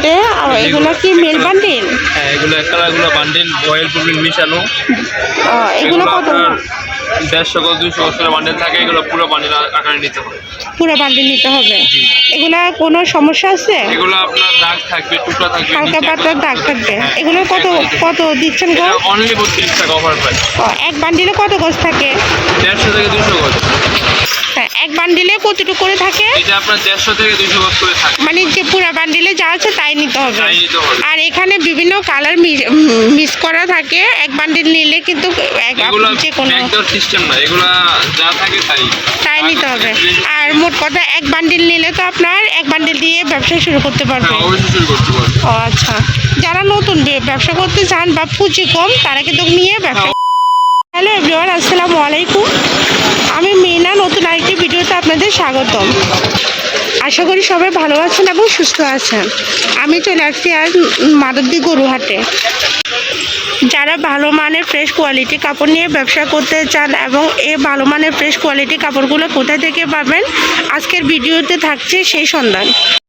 মধ্যে আর এগুলো কি মেল বান্ডিল হ্যাঁ এগুলো একটা কালারগুলো বান্ডিল অয়েল প্রোটিন মিশানো। এগুলো কত? দেড়শো গজ দুশো করে বান্ডিল থাকে এগুলো পুরো বান্ডিল আকারে নিতে হবে। পুরো বান্ডিল নিতে হবে? এগুলা কোনো সমস্যা আছে? এগুলো আপনার দাগ থাকবে টুকরা থাকবে হালকা। পাতলা দাগ থাকবে। এগুলো কত কত দিচ্ছেন গো অনলি বত্রিশ টাকা অফার প্রাইস এক বান্ডিলে কত গজ থাকে? দেড়শো থেকে দুশো গজ। হ্যাঁ এক বান্ডিলে কতটুকু করে থাকে? এটা আপনার দেড়শো থেকে দুশো গজ করে থাকে। মানে যে পুরো বান্ডিলে যা আছে তাই নিতে হবে। তাই নিতে হবে। আর এখানে বিভিন্ন কালার মিক্স করা থাকে। এক বান্ডিল নিলে কিন্তু যে কোনো সিস্টেম না এগুলা যা থাকে তাই। তাই নিতে হবে। আর মোট কথা এক বান্ডিল নিলে তো আপনার এক বান্ডিল দিয়ে ব্যবসা শুরু করতে পারবে। হ্যাঁ অবশ্যই শুরু করতে পারবে। ও আচ্ছা। যারা নতুন ব্যবসা করতে চান বা পুঁজি কম তারা কিন্তু নিয়ে ব্যবসা হ্যালো এভরিওয়ান আসসালামু আলাইকুম। আমি মিনা, নতুন আরেকটি ভিডিওতে আপনাদের স্বাগতম। আশা করি সবাই ভালো আছেন এবং সুস্থ আছেন। আমি চলে আসছি আজ মাধবদী গরুহাটে। যারা ভালো মানের ফ্রেশ কোয়ালিটি কাপড় নিয়ে ব্যবসা করতে চান এবং এই ভালো মানের ফ্রেশ কোয়ালিটি কাপড়গুলো কোথায় থেকে পাবেন, আজকের ভিডিওতে থাকছে সেই সন্ধান।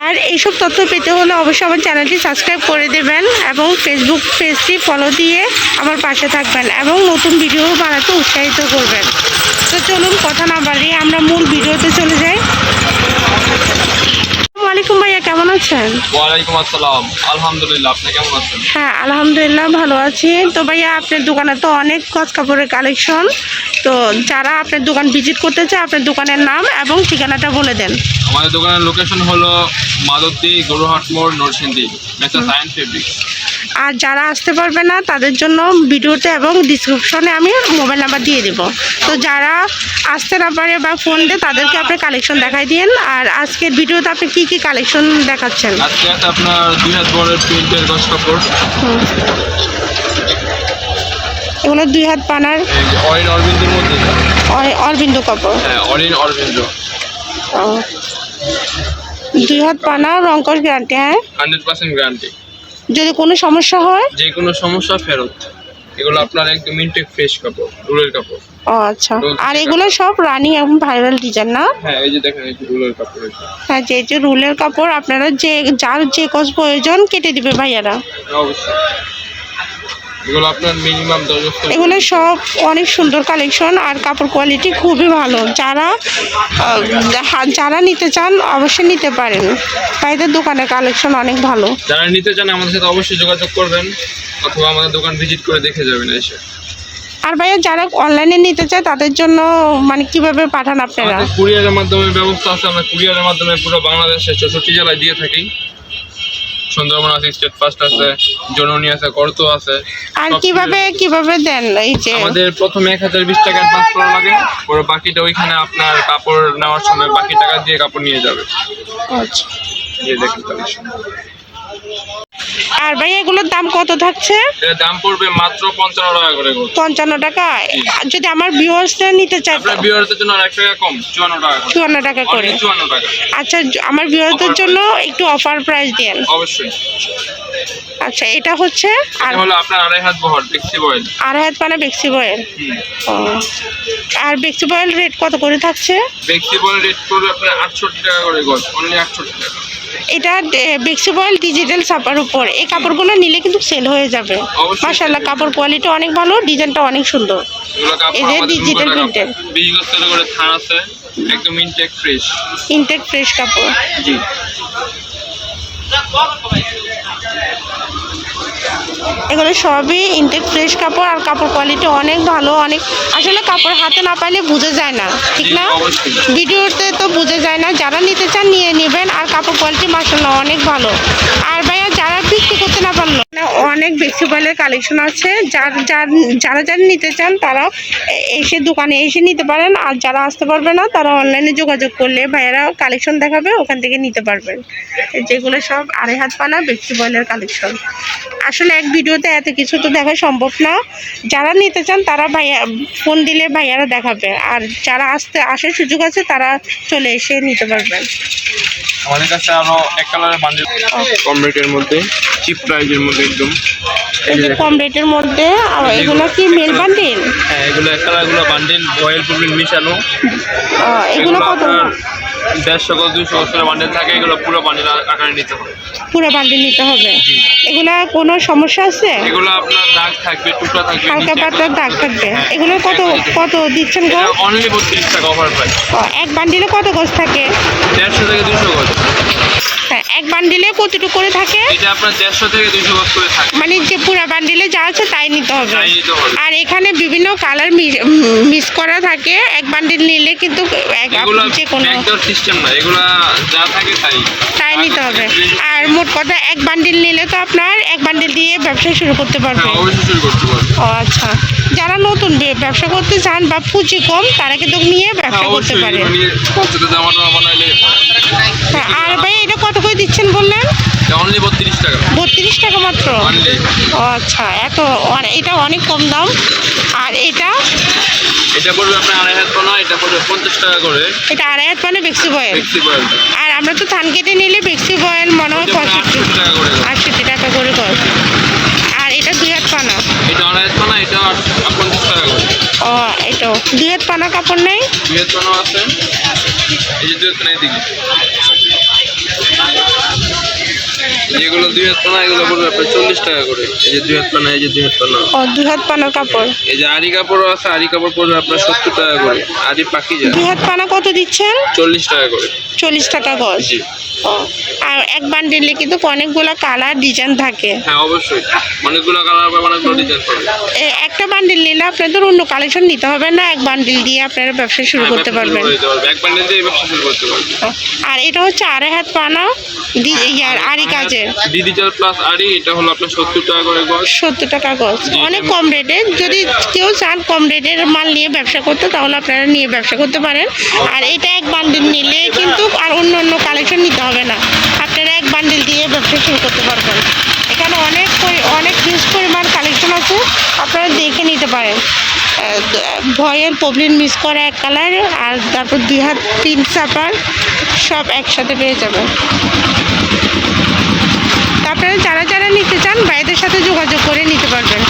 আর এইসব তথ্য পেতে হলে অবশ্যই আমার চ্যানেলটি সাবস্ক্রাইব করে দেবেন এবং ফেসবুক পেজটি ফলো দিয়ে আমার পাশে থাকবেন এবং নতুন ভিডিও বানাতে উৎসাহিত করবেন। তো কথা না বাড়িয়ে আমরা মূল ভিডিওতে চলে যাই। আলাইকুম ভাইয়া কেমন আছেন? ওয়ালাইকুম আসসালাম। আলহামদুলিল্লাহ আপনি কেমন আছেন? হ্যাঁ আলহামদুলিল্লাহ ভালো আছি। তো ভাইয়া আপনার দোকানে তো অনেক কাপড়ের কালেকশন। তো যারা আপনার দোকান ভিজিট করতে চায় আপনার দোকানের নাম এবং ঠিকানাটা বলে দেন। আমাদের দোকানের লোকেশন হলো মাদতী গরুহাট মোড় নরসিংদী মেসা সায়েন্স ফেব্রিক আর যারা আসতে পারবে না তাদের জন্য ভিডিওতে এবং ডিসক্রিপশনে আমি মোবাইল নাম্বার দিয়ে দেবো। তো যারা আসতে না পারে বা ফোন দিয়ে তাদেরকে আপনি কালেকশন দেখাই দিন। আর আজকের ভিডিওতে আপনি কী কী কালেকশন দেখাচ্ছেন? আজকে আপনার দুই হাত বড়ের প্রিন্টের গছ কাপড়। এগুলো দুই হাত পানার এই যে অরিন অরবিন্দুর মধ্যে। অরবিন্দ কাপড়। হ্যাঁ অরিন অরবিন্দ। ও। দুই হাত পানা রঙ্কশ গ্যারান্টি হ্যাঁ? হান্ড্রেড পার্সেন্ট গ্যারান্টি যদি কোনো সমস্যা হয়? যে কোনো সমস্যা ফেরত। এগুলো আপনার একদম ইনটেক ফ্রেশ কাপড় উলের কাপড়। ও আচ্ছা। আর এগুলো সব রানিং এবং ভাইরাল ডিজাইন না? হ্যাঁ এই যে দেখেন এই যে রুলের কাপড় হ্যাঁ যে যে রুলের কাপড় আপনারা যে যার যে কস প্রয়োজন কেটে দিবে ভাইয়ারা। অবশ্যই। এগুলো আপনার মিনিমাম দশ বছর এগুলো সব অনেক সুন্দর কালেকশন আর কাপড় কোয়ালিটি খুবই ভালো। যারা যারা নিতে চান অবশ্যই নিতে পারেন। ভাইদের দোকানের কালেকশন অনেক ভালো। যারা নিতে চান আমাদের সাথে অবশ্যই যোগাযোগ করবেন অথবা আমাদের দোকান ভিজিট করে দেখে যাবেন এসে। আর ভাইয়া যারা অনলাইনে নিতে চায় তাদের জন্য মানে কীভাবে পাঠান আপনারা? কুরিয়ারের মাধ্যমে ব্যবস্থা আছে। আমরা কুরিয়ারের মাধ্যমে পুরো বাংলাদেশে চৌষট্টি জেলায় দিয়ে থাকি। সুন্দরবন আছে স্টেট ফার্স্ট আছে জননী আছে করত আছে আর কীভাবে কীভাবে দেন এই যে? আমাদের প্রথমে এক হাজার বিশ টাকা অ্যাডভান্স করা লাগে পরে বাকিটা ওইখানে আপনার কাপড় নেওয়ার সময় বাকি টাকা দিয়ে কাপড় নিয়ে যাবে। আচ্ছা। দিয়ে দেখেন আর ভাই এগুলোর দাম কত থাকছে? দাম পড়বে মাত্র পঞ্চান্ন টাকা করে। পঞ্চান্ন টাকা। আর যদি আমার ভিউয়ার্সরা নিতে চায় আপনার বিয়ারদের জন্য আর টাকা কম চুয়ান্ন টাকা করে। চুয়ান্ন টাকা করে। চুয়ান্ন টাকা। আচ্ছা আমার ভিউয়ারদের জন্য একটু অফার প্রাইস দেন। অবশ্যই। আচ্ছা এটা হচ্ছে আর হলো আপনার আড়াই হাত বহর দেখছি বয়েল আড়াই হাত পানা বেক্সি বয়েল আর বেক্সি বয়েল রেট কত করে থাকছে? দেখছি বয়েল রেট করবে আপনার আটষট্টি টাকা করে গজ অনলি আটষট্টি টাকা। এটা বেক্সি বয়েল ডিজিটাল ছাপার উপর। এই কাপড়গুলো নিলে কিন্তু সেল হয়ে যাবে। মাসাল্লাহ কাপড় কোয়ালিটি অনেক ভালো ডিজাইনটা অনেক সুন্দর। এদের ডিজিটাল এই যে ডিজিটাল একদম ইনটেক ফ্রেশ ইনটেক ফ্রেশ কাপড়। জি। এগুলো সবই ইনটেক ফ্রেশ কাপড় আর কাপড় কোয়ালিটি অনেক ভালো অনেক আসলে কাপড় হাতে না পাইলে বুঝে যায় না ঠিক না? ভিডিওতে তো বুঝে যায় না যারা নিতে চান নিয়ে নেবেন আর কাপড় কোয়ালিটি মাসাল্লাহ অনেক ভালো। আর ভাইয়া যারা বিক্রি করতে না পারল অনেক বেশি বলে কালেকশন আছে। যার যার, যারা যারা নিতে চান তারা এসে দোকানে এসে নিতে পারেন। আর যারা আসতে পারবে না, তারা অনলাইনে যোগাযোগ করলে ভাইয়ারা কালেকশন দেখাবে, ওখান থেকে নিতে পারবেন। যেগুলো সব আড়াই হাত পানা বেক্সি বয়েলের কালেকশন আসলে এক ভিডিওতে এত কিছু তো দেখা সম্ভব না। যারা নিতে চান, তারা ভাইয়া, ফোন দিলে ভাইয়ারা দেখাবে। আর যারা আসতে, আসার সুযোগ আছে, তারা চলে এসে নিতে পারবেন। আমাদের কাছে আরও এক কালারের বান্ডিল কম রেটের মধ্যে চিপ প্রাইজের মধ্যে একদম। এই যে কম রেটের মধ্যে আর এগুলো কি মেল বান্ডিল হ্যাঁ এগুলো এক কালারগুলো বান্ডিল অয়েল প্রোটিন মিশানো এগুলো কত? দেড়শো গজ দুশো গজের বান্ডেল থাকে এগুলো পুরো বান্ডেল আকারে নিতে হবে। পুরো বান্ডিল নিতে হবে। এগুলো কোনো সমস্যা আছে? এগুলো আপনার দাগ থাকবে টুকরা থাকবে হালকা পাতলা দাগ থাকবে। এগুলো কত কত দিচ্ছেন গো অনলি বত্রিশ টাকা অফার প্রাইস এক বান্ডিলে কত গজ থাকে? দেড়শো থেকে দুশো গজ। হ্যাঁ এক বান্ডিলে কতটুকু করে থাকে? এটা আপনার দেড়শো থেকে দুশো গজ করে থাকে। মানে যে পুরা বান্ডিলে যা আছে তাই নিতে হবে। আর এখানে বিভিন্ন কালার মিস করা থাকে। এক বান্ডিল নিলে কিন্তু এক- যে কোনো সিস্টেম না এগুলা যা থাকে তাই। তাই নিতে হবে। আর মোট কথা এক বান্ডিল নিলে তো আপনার এক বান্ডিল দিয়ে ব্যবসা শুরু করতে পারবে। হ্যাঁ অবশ্যই শুরু করতে পারবে। ও আচ্ছা। যারা নতুন ব্যবসা করতে চান বা পুঁজি কম তারা কিন্তু নিয়ে হ্যাঁ ব্যবসা করতে পারে। হ্যাঁ, আর ভাই এটা কত করে দিচ্ছেন বললেন? অনলি বত্রিশ টাকা। বত্রিশ টাকা মাত্র? ও আচ্ছা এত এটা অনেক কম দাম। আর এটা? এটা পড়বে আপনার আড়াই হাত পানা এটা পড়বে পঞ্চাশ টাকা করে। এটা আড়াই হাত বেক্সি বয়েল আর আমরা তো ধান কেটে নিলে বেক্সি বয়েল মনে হয় পঁয়ষট্টি টাকা করে আটষট্টি টাকা করে কর। আর এটা দুই হাত পানা? এটা আড়াই হাত পানা এটা পঞ্চাশ টাকা করে। ও এটাও। দুই হাত পানা কাপড় নেই? দুই হাত পানাও আছে। এই যে দুই হাত পানা এদিকে। যেগুলো দুই হাত পানা এগুলো পড়বে আপনার চল্লিশ টাকা করে। এই যে দুই হাত পানা এই যে দুই হাত পানা। ও দুই হাত পানার কাপড়? এই যে আরি কাপড়ও আছে আরি কাপড় পড়বে আপনার সত্তর টাকা করে। আড়ি পাকি যায় দুই হাত পানা কত দিচ্ছেন? চল্লিশ টাকা করে। চল্লিশ টাকা গজ। জি। আর এক বান্ডিলে কিন্তু অনেকগুলো কালার ডিজাইন থাকে। হ্যাঁ অবশ্যই। অনেকগুলো কালার পাবে অনেকগুলো ডিজাইন পাবে একটা বান্ডিল নিলে আপনাদের অন্য কালেকশন নিতে হবে না এক বান্ডিল দিয়ে আপনারা ব্যবসা শুরু হ্যাঁ, করতে পারবেন। এক বান্ডেল দিয়ে ব্যবসা শুরু করতে পারবে আর এটা হচ্ছে আড়াই হাত পানা দি- ইয়ার আড়ি কাজের ডিজিটাল প্লাস আরি এটা হলো আপনার সত্তর টাকা করে গজ। সত্তর টাকা গজ। অনেক কম রেটে যদি কেউ চান কম রেটের মাল নিয়ে ব্যবসা করতে তাহলে আপনারা নিয়ে ব্যবসা করতে পারেন। আর এটা এক বান্ডিল নিলে কিন্তু আর অন্য অন্য কালেকশন নিতে হবে না। আপনারা এক বান্ডিল দিয়ে ব্যবসা শুরু করতে পারবেন। এখানে অনেক অনেক হিউজ পরিমাণ কালেকশন আছে। আপনারা দেখে নিতে পারেন। ভয়ের প্রবলেম মিস করা এক কালার আর তারপর দুই হাত তিন চাপার সব একসাথে পেয়ে যাবেন। তারপরে যারা যারা নিতে চান, ভাইদের সাথে যোগাযোগ করে নিতে পারবেন।